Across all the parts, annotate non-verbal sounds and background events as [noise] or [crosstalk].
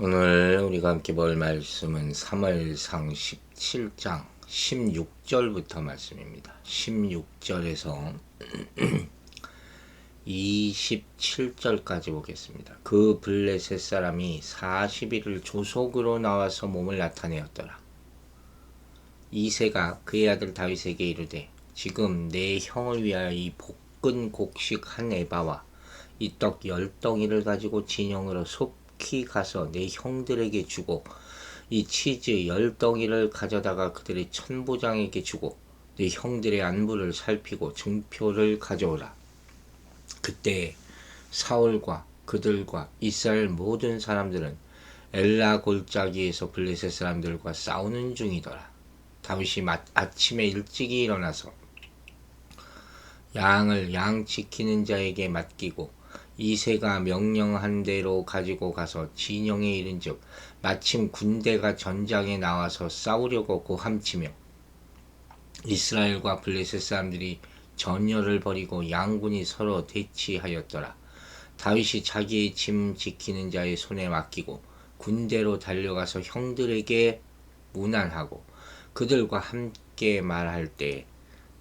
오늘 우리가 함께 볼 말씀은 3월상 17장 16절부터 말씀입니다. 16절에서 27절까지 [clears throat] 보겠습니다. 그 블레셋 사람이 40일을 조속으로 나와서 몸을 나타내었더라. 이세가 그의 아들 다윗에게 이르되 지금 내 형을 위하여 이 볶은 곡식 한 에바와 이 떡 열 덩이를 가지고 진영으로 속 히 가서 내 형들에게 주고 이 치즈 열 덩이를 가져다가 그들의 천부장에게 주고 내 형들의 안부를 살피고 증표를 가져오라. 그때 사울과 그들과 이스라엘 모든 사람들은 엘라 골짜기에서 블레셋 사람들과 싸우는 중이더라. 다윗이 아침에 일찍이 일어나서 양을 양 지키는 자에게 맡기고 이세가 명령한 대로 가지고 가서 진영에 이른즉 마침 군대가 전장에 나와서 싸우려고 고함치며 이스라엘과 블레셋 사람들이 전열을 벌이고 양군이 서로 대치하였더라. 다윗이 자기의 짐 지키는 자의 손에 맡기고 군대로 달려가서 형들에게 무난하고 그들과 함께 말할 때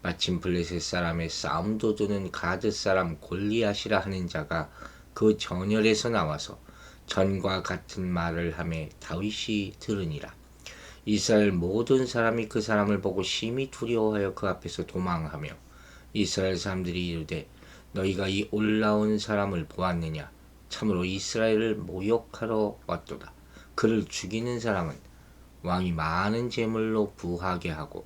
마침 블레셋 사람의 싸움 도두는 가드 사람 골리앗이라 하는 자가 그 전열에서 나와서 전과 같은 말을 하매 다윗이 들으니라. 이스라엘 모든 사람이 그 사람을 보고 심히 두려워하여 그 앞에서 도망하며 이스라엘 사람들이 이르되 너희가 이 올라온 사람을 보았느냐 참으로 이스라엘을 모욕하러 왔도다. 그를 죽이는 사람은 왕이 많은 재물로 부하게 하고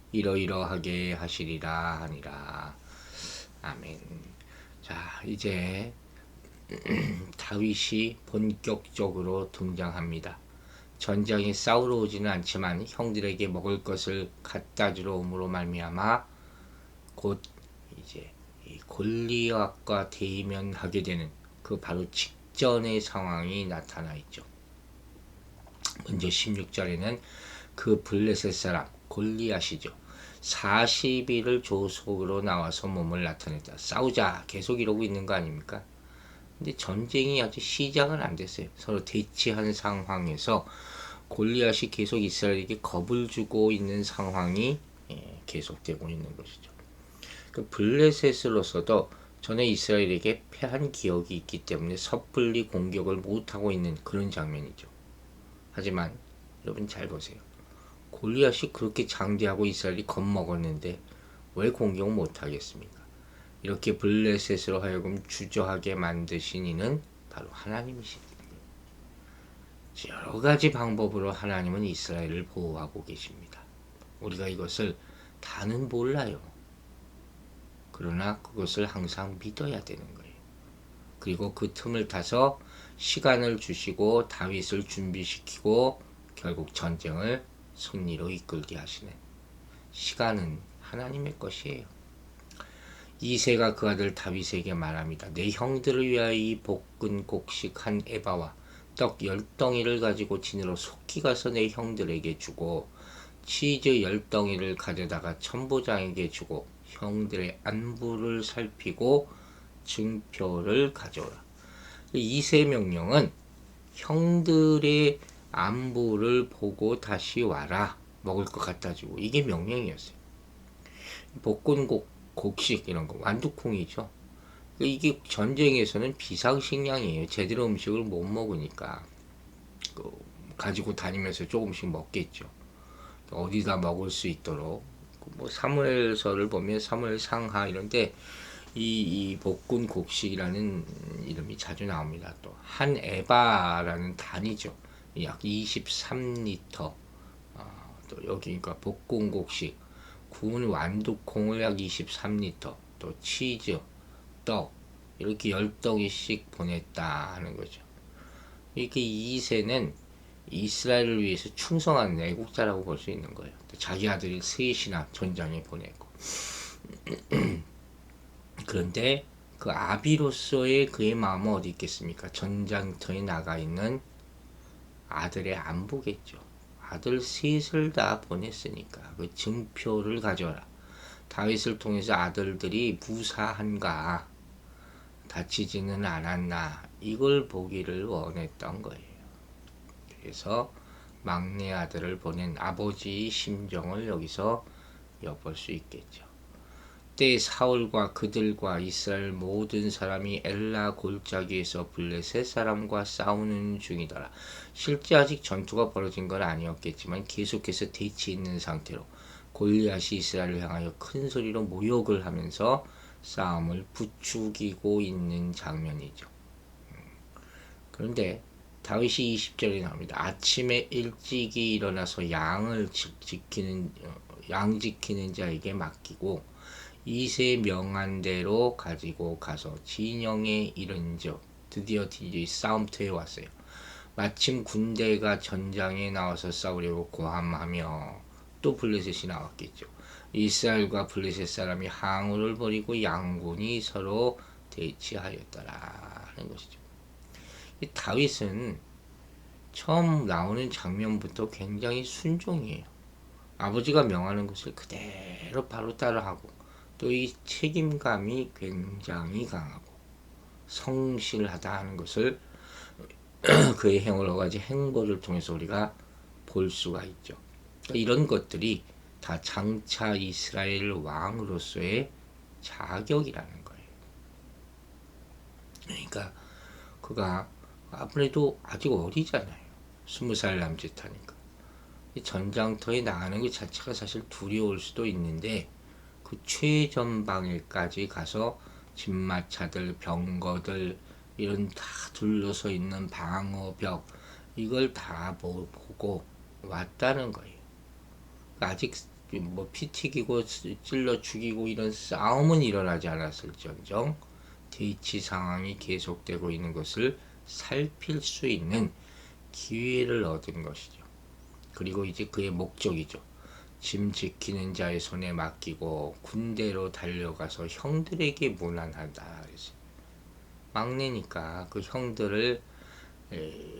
이러이러하게 하시리라 하니라. 아멘. 자, 이제 [clears throat] 다윗이 본격적으로 등장합니다. 전장에 싸우러 오지는 않지만 형들에게 먹을 것을 갖다 주러 오므로 말미암아 곧 이제 골리앗과 대면하게 되는 그 바로 직전의 상황이 나타나 있죠. 먼저 16절에는 그 블레셋 사람 골리앗이죠. 40일을 조속으로 나와서 몸을 나타냈다. 싸우자 계속 이러고 있는 거 아닙니까? 근데 전쟁이 아직 시작은 안 됐어요. 서로 대치한 상황에서 골리앗이 계속 이스라엘에게 겁을 주고 있는 상황이 예, 계속되고 있는 것이죠. 그 블레셋으로서도 전에 이스라엘에게 패한 기억이 있기 때문에 섣불리 공격을 못하고 있는 그런 장면이죠. 하지만 여러분 잘 보세요. 골리앗이 그렇게 장대하고 이스라엘이 겁먹었는데 왜 공격 못하겠습니까? 이렇게 블레셋으로 하여금 주저하게 만드신 이는 바로 하나님이십니다. 여러 가지 방법으로 하나님은 이스라엘을 보호하고 계십니다. 우리가 이것을 다는 몰라요. 그러나 그것을 항상 믿어야 되는 거예요. 그리고 그 틈을 타서 시간을 주시고 다윗을 준비시키고 결국 전쟁을 승리로 이끌게 하시는 시간은 하나님의 것이에요. 이세가 그 아들 다윗에게 말합니다. 내 형들을 위하여 이 볶은 곡식 한 에바와 떡 열 덩이를 가지고 진으로 속히 가서 내 형들에게 주고 치즈 열 덩이를 가져다가 천부장에게 주고 형들의 안부를 살피고 증표를 가져오라. 이 세 명령은 형들의 안부를 보고 다시 와라. 먹을 것 갖다 주고. 이게 명령이었어요. 볶은곡, 곡식 이런 거. 완두콩이죠. 이게 전쟁에서는 비상식량이에요. 제대로 음식을 못 먹으니까. 그 가지고 다니면서 조금씩 먹겠죠. 어디다 먹을 수 있도록. 뭐 사무엘서를 보면 사무엘 상하 이런데 이, 이 볶은 곡식이라는 이름이 자주 나옵니다. 또 한 에바라는 단위죠. 약 23리터 어, 또 여기 그러니까 볶음곡식 구운 완두콩을 약 23리터 또 치즈 떡 이렇게 10덩이씩 보냈다 하는 거죠 이렇게 이세는 이스라엘을 위해서 충성한 애국자라고 볼 수 있는 거예요. 자기 아들이 셋이나 전장에 보내고. [clears throat] 그런데 그 아비로서의 그의 마음은 어디 있겠습니까? 전장터에 나가 있는 아들의 안보겠죠. 아들 셋을 다 보냈으니까 그 증표를 가져라. 다윗을 통해서 아들들이 무사한가 다치지는 않았나 이걸 보기를 원했던 거예요. 그래서 막내 아들을 보낸 아버지의 심정을 여기서 엿볼 수 있겠죠. 때 사울과 그들과 이스라엘 모든 사람이 엘라 골짜기에서 블레셋 사람과 싸우는 중이더라. 실제 아직 전투가 벌어진 건 아니었겠지만 계속해서 대치 있는 상태로 골리앗이 이스라엘을 향하여 큰 소리로 모욕을 하면서 싸움을 부추기고 있는 장면이죠. 음. 그런데 다윗이 20절에 나옵니다. 아침에 일찍이 일어나서 양을 지키는 어, 양 지키는 자에게 맡기고 이세 명한 대로 가지고 가서 진영에 이른즉 드디어 DJ 싸움터에 왔어요. 마침 군대가 전장에 나와서 싸우려고 고함하며 또 블레셋이 나왔겠죠. 이스라엘과 블레셋 사람이 항우를 벌이고 양군이 서로 대치하였더라 하는 것이죠. 다윗은 처음 나오는 장면부터 굉장히 순종이에요. 아버지가 명하는 것을 그대로 바로 따라하고 또 이 책임감이 굉장히 강하고 성실하다 하는 것을 [clears throat] 그의 여러 가지 행보를 통해서 우리가 볼 수가 있죠. 그러니까 이런 것들이 다 장차 이스라엘 왕으로서의 자격이라는 거예요. 그러니까 그가 아무래도 아직 어리잖아요. 스무 살 남짓하니까. 전장터에 나가는 것 자체가 사실 두려울 수도 있는데 그 최전방에까지 가서 진마차들, 병거들 이런 다 둘러서 있는 방어벽 이걸 다 보고 왔다는 거예요. 아직 뭐피 튀기고 찔러 죽이고 이런 싸움은 일어나지 않았을지언정 대치 상황이 계속되고 있는 것을 살필 수 있는 기회를 얻은 것이죠. 그리고 이제 그의 목적이죠. 짐 지키는 자의 손에 맡기고 군대로 달려가서 형들에게 무난하다. 막내니까 그 형들을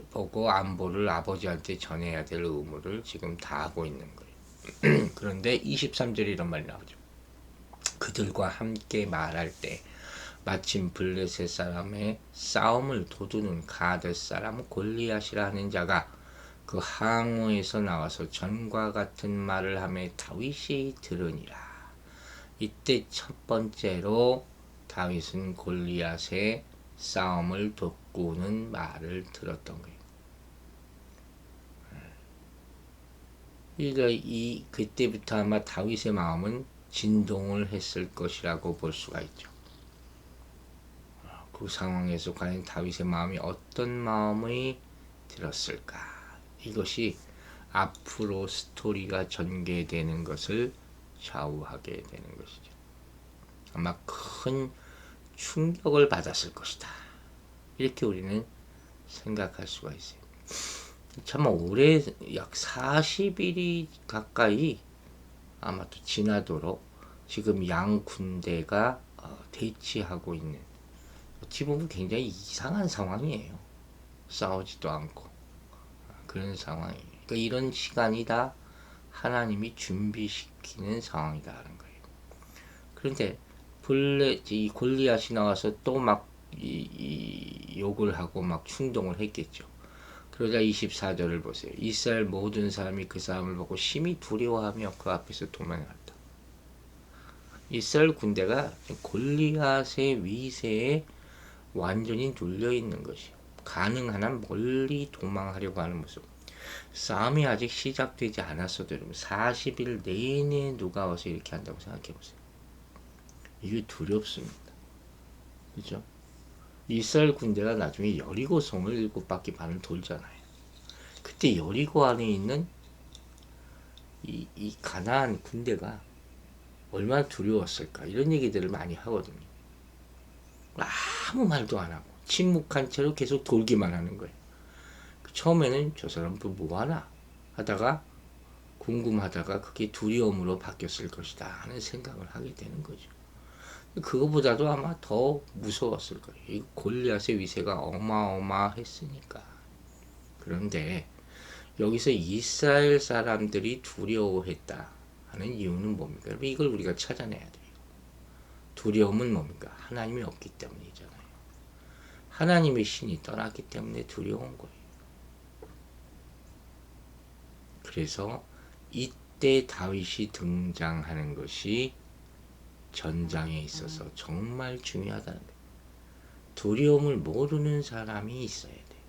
보고 안보를 아버지한테 전해야 될 의무를 지금 다 하고 있는 거예요. [clears throat] 그런데 23절에 이런 말이 나오죠. 그들과 함께 말할 때 마침 블레셋 사람의 싸움을 도두는 가드 사람 골리앗이라 하는 자가 그 항우에서 나와서 전과 같은 말을 하며 다윗이 들으니라. 이때 첫 번째로 다윗은 골리앗의 싸움을 돕고는 말을 들었던 거예요. 그러니까 이 그때부터 아마 다윗의 마음은 진동을 했을 것이라고 볼 수가 있죠. 그 상황에서 과연 다윗의 마음이 어떤 마음이 들었을까? 이것이 앞으로 스토리가 전개되는 것을 좌우하게 되는 것이죠. 아마 큰 충격을 받았을 것이다. 이렇게 우리는 생각할 수가 있어요. 참 오래 약 40일이 가까이 아마 또 지나도록 지금 양 군대가 어, 대치하고 있는 어찌 보면 굉장히 이상한 상황이에요. 싸우지도 않고 그런 상황이에요. 그러니까 이런 시간이 다 하나님이 준비시키는 상황이다라는 거예요. 그런데 블레 이 골리앗이 나와서 또막 이, 욕을 하고 막 충동을 했겠죠. 그러자 24절을 보세요. 이스라엘 모든 사람이 그 사람을 보고 심히 두려워하며 그 앞에서 도망갔다. 이스라엘 군대가 골리앗의 위세에 완전히 눌려 있는 것이 가능한 한 멀리 도망하려고 하는 모습. 싸움이 아직 시작되지 않았어도 여러분 40일 내내 누가 와서 이렇게 한다고 생각해 보세요. 이게 두렵습니다. 그죠? 이스라엘 군대가 나중에 여리고 성을 일곱 바퀴 반을 돌잖아요. 그때 여리고 안에 있는 이, 이 가나안 군대가 얼마나 두려웠을까 이런 얘기들을 많이 하거든요. 아무 말도 안 하고 침묵한 채로 계속 돌기만 하는 거예요. 처음에는 저 사람 또 뭐하나 하다가 궁금하다가 그게 두려움으로 바뀌었을 것이다 하는 생각을 하게 되는 거죠. 그거보다도 아마 더 무서웠을 거예요. 이 골리앗의 위세가 어마어마했으니까. 그런데 여기서 이스라엘 사람들이 두려워했다 하는 이유는 뭡니까? 이걸 우리가 찾아내야 돼요. 두려움은 뭡니까? 하나님이 없기 때문이잖아요. 하나님의 신이 떠났기 때문에 두려운 거예요. 그래서 이때 다윗이 등장하는 것이 전장에 있어서 정말 중요하다는 거예요. 두려움을 모르는 사람이 있어야 돼요.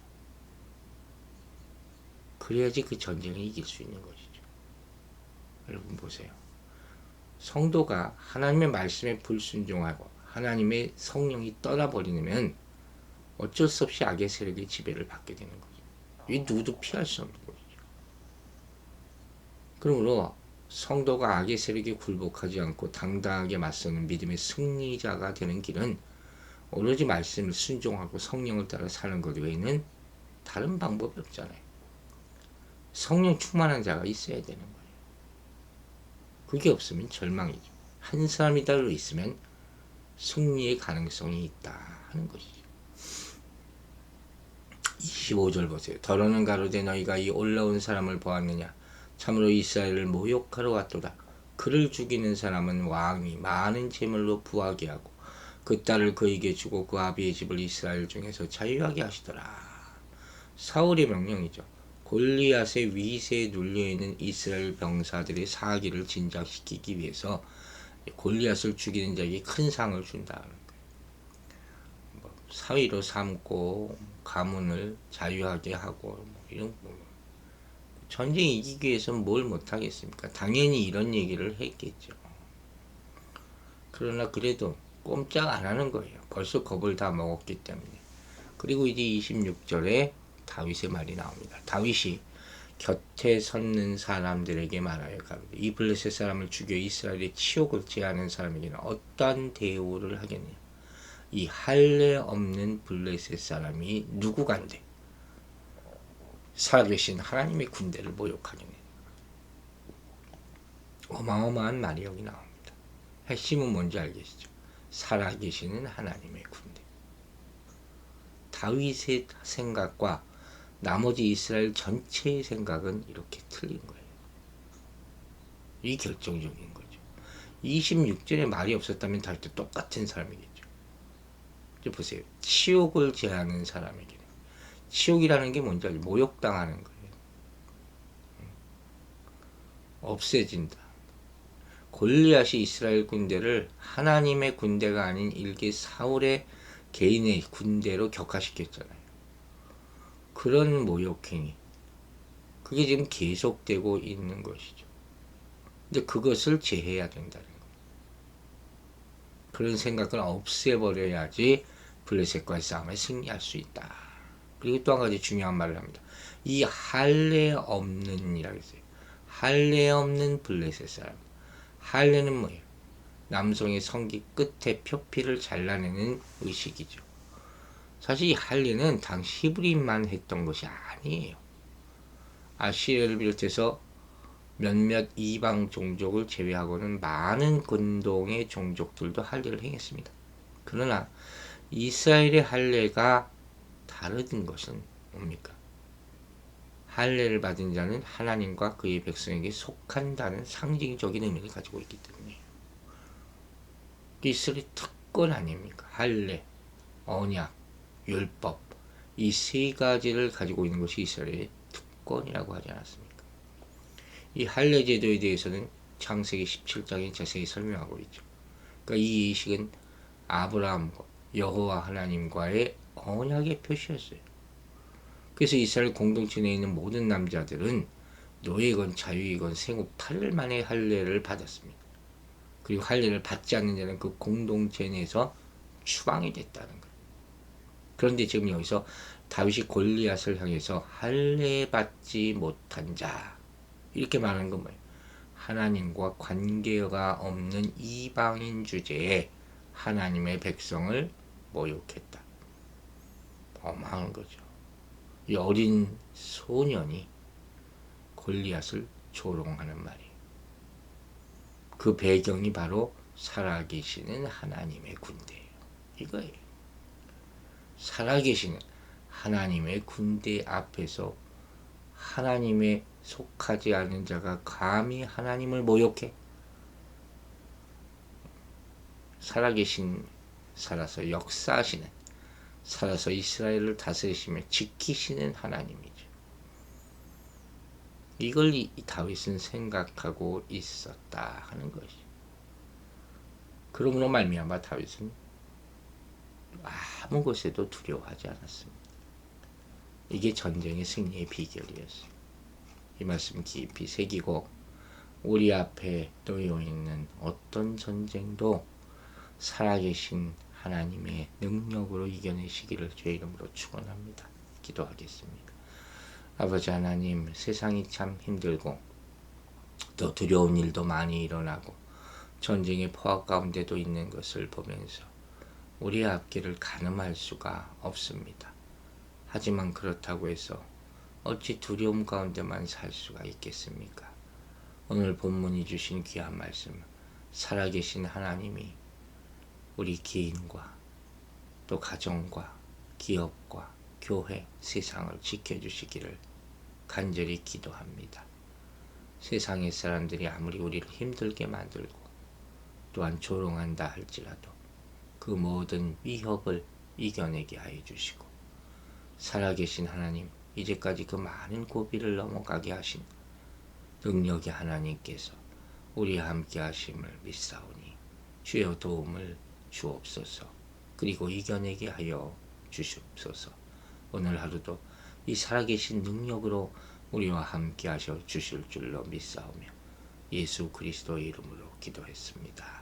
그래야지 그 전쟁을 이길 수 있는 것이죠. 여러분 보세요. 성도가 하나님의 말씀에 불순종하고 하나님의 성령이 떠나버리면 어쩔 수 없이 악의 세력의 지배를 받게 되는 거죠. 이 누구도 피할 수 없는 것이죠. 그러므로 성도가 악의 세력에 굴복하지 않고 당당하게 맞서는 믿음의 승리자가 되는 길은 오로지 말씀을 순종하고 성령을 따라 사는 것 외에는 다른 방법이 없잖아요. 성령 충만한 자가 있어야 되는 거예요. 그게 없으면 절망이죠. 한 사람이 따로 있으면 승리의 가능성이 있다 하는 것이죠. 25절 보세요. 더러는 가로되 너희가 이 올라온 사람을 보았느냐? 참으로 이스라엘을 모욕하러 왔도다. 그를 죽이는 사람은 왕이 많은 재물로 부하게 하고 그 딸을 그에게 주고 그 아비의 집을 이스라엘 중에서 자유하게 하시더라. 사울의 명령이죠. 골리앗의 위세에 눌려있는 이스라엘 병사들의 사기를 진작시키기 위해서 골리앗을 죽이는 자에게 큰 상을. 뭐 사위로 삼고 가문을 자유하게 하고 뭐 이런 뭐 전쟁 이기기 위해서는 뭘 못하겠습니까? 당연히 이런 얘기를 했겠죠. 그러나 그래도 꼼짝 안 하는 거예요. 벌써 겁을 다 먹었기 때문에. 그리고 이제 26절에 다윗의 말이 나옵니다. 다윗이 곁에 섰는 사람들에게 말하여 가로되 이 블레셋 사람을 죽여 이스라엘의 치욕을 제하는 사람에게는 어떠한 대우를 하겠냐 이 할례 없는 블레셋 사람이 누구간데 살아계신 하나님의 군대를 모욕하겠냐 어마어마한 말이 여기 나옵니다. 핵심은 뭔지 알겠죠? 살아계시는 하나님의 군대. 다윗의 생각과 나머지 이스라엘 전체의 생각은 이렇게 틀린 거예요. 이 결정적인 거죠. 26절에 말이 없었다면 다윗도 똑같은 사람이겠죠. 보세요. 치욕을 제하는 사람에게 치욕이라는 게 뭔지 알죠? 모욕당하는 거예요. 없애진다. 골리앗이 이스라엘 군대를 하나님의 군대가 아닌 일개 사울의 개인의 군대로 격화시켰잖아요. 그런 모욕행위. 그게 지금 계속되고 있는 것이죠. 근데 그것을 제해야 된다는. 그런 생각을 없애버려야지 블레셋과의 싸움에 승리할 수 있다. 그리고 또 한 가지 중요한 말을 합니다. 이 할례 없는이라고 했어요. 할례 없는 블레셋 사람. 할례는 뭐예요? 남성의 성기 끝에 표피를 잘라내는 의식이죠. 사실 이 할례는 당시 히브리인만 했던 것이 아니에요. 아시리를 비롯해서 몇몇 이방 종족을 제외하고는 많은 근동의 종족들도 할례를 행했습니다. 그러나 이스라엘의 할례가 다른 것은 뭡니까? 할례를 받은 자는 하나님과 그의 백성에게 속한다는 상징적인 의미를 가지고 있기 때문에 이스라엘 특권 아닙니까? 할례, 언약, 율법 이 세 가지를 가지고 있는 것이 이스라엘의 특권이라고 하지 않았습니까? 이 할례 제도에 대해서는 창세기 17장에 자세히 설명하고 있죠. 그러니까 이 예식은 아브라함과 여호와 하나님과의 언약의 표시였어요. 그래서 이스라엘 공동체 내에 있는 모든 남자들은 노예건 자유이건 생후 8일 만에 할례를 받았습니다. 그리고 할례를 받지 않는 자는 그 공동체 내에서 추방이 됐다는 거예요. 그런데 지금 여기서 다윗이 골리앗을 향해서 할례 받지 못한 자 이렇게 말하는 건 뭐예요? 하나님과 관계가 없는 이방인 주제에 하나님의 백성을 모욕했다. 어마한 거죠. 이 어린 소년이 골리앗을 조롱하는 말이에요. 그 배경이 바로 살아계시는 하나님의 군대예요. 이거예요. 살아계시는 하나님의 군대 앞에서 하나님의 속하지 않은 자가 감히 하나님을 모욕해 살아계신 살아서 역사하시는 살아서 이스라엘을 다스리시며 지키시는 하나님이죠. 이걸 이 다윗은 생각하고 있었다 하는 것이. 그러므로 말미암아 다윗은 아무 것에도 두려워하지 않았습니다. 이게 전쟁의 승리의 비결이었어요. 이 말씀 깊이 새기고 우리 앞에 놓여 있는 어떤 전쟁도 살아계신 하나님의 능력으로 이겨내시기를 주의 이름으로 축원합니다. 기도하겠습니다. 아버지 하나님, 세상이 참 힘들고 또 두려운 일도 많이 일어나고 전쟁의 포화 가운데도 있는 것을 보면서 우리의 앞길을 가늠할 수가 없습니다. 하지만 그렇다고 해서 어찌 두려움 가운데만 살 수가 있겠습니까? 오늘 본문이 주신 귀한 말씀, 살아계신 하나님이 우리 개인과 또 가정과 기업과 교회, 세상을 지켜주시기를 간절히 기도합니다. 세상의 사람들이 아무리 우리를 힘들게 만들고 또한 조롱한다 할지라도 그 모든 위협을 이겨내게 하여 주시고 살아계신 하나님 이제까지 그 많은 고비를 넘어가게 하신 능력의 하나님께서 우리와 함께 하심을 믿사오니 주여 도움을 주옵소서 그리고 이겨내게 하여 주시옵소서 오늘 하루도 이 살아계신 능력으로 우리와 함께 하셔 주실 줄로 믿사오며 예수 그리스도의 이름으로 기도했습니다.